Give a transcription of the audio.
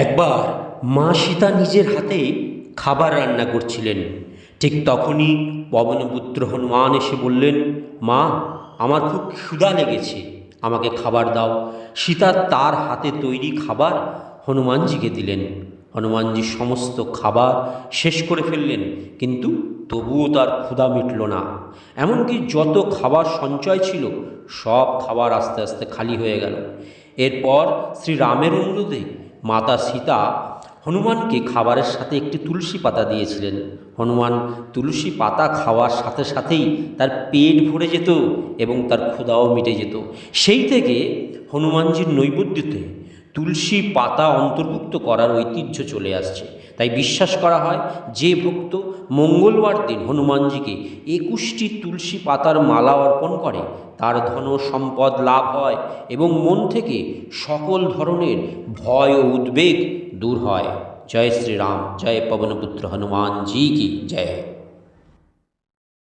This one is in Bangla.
একবার মা সীতা নিজের হাতে খাবার রান্না করছিলেন। ঠিক তখনই পবনপুত্র হনুমান এসে বললেন, মা, আমার খুব ক্ষুধা লেগেছে, আমাকে খাবার দাও। সীতা তার হাতে তৈরি খাবার হনুমানজিকে দিলেন। হনুমানজি সমস্ত খাবার শেষ করে ফেললেন, কিন্তু তবুও তার ক্ষুধা মিটল না। এমনকি যত খাবার সঞ্চয় ছিল, সব খাবার আস্তে আস্তে খালি হয়ে গেল। এরপর শ্রী রামের অনুরোধে মাতা সীতা হনুমানকে খাবারের সাথে একটি তুলসী পাতা দিয়েছিলেন। হনুমান তুলসী পাতা খাওয়ার সাথে সাথেই তার পেট ভরে যেত এবং তার ক্ষুদাও মিটে যেত। সেই থেকে হনুমানজির নৈবেদ্যতে তুলসী পাতা অন্তর্ভুক্ত করার ঐতিহ্য চলে আসছে। তাই বিশ্বাস করা হয়, যে ভক্ত মঙ্গলবার দিন হনুমানজিকে একুশটি তুলসী পাতার মালা অর্পণ করে, তার ধন সম্পদ লাভ হয় এবং মন থেকে সকল ধরনের ভয় ও উদ্বেগ দূর হয়। জয় শ্রীরাম, জয় পবনপুত্র হনুমান জি কি জয়।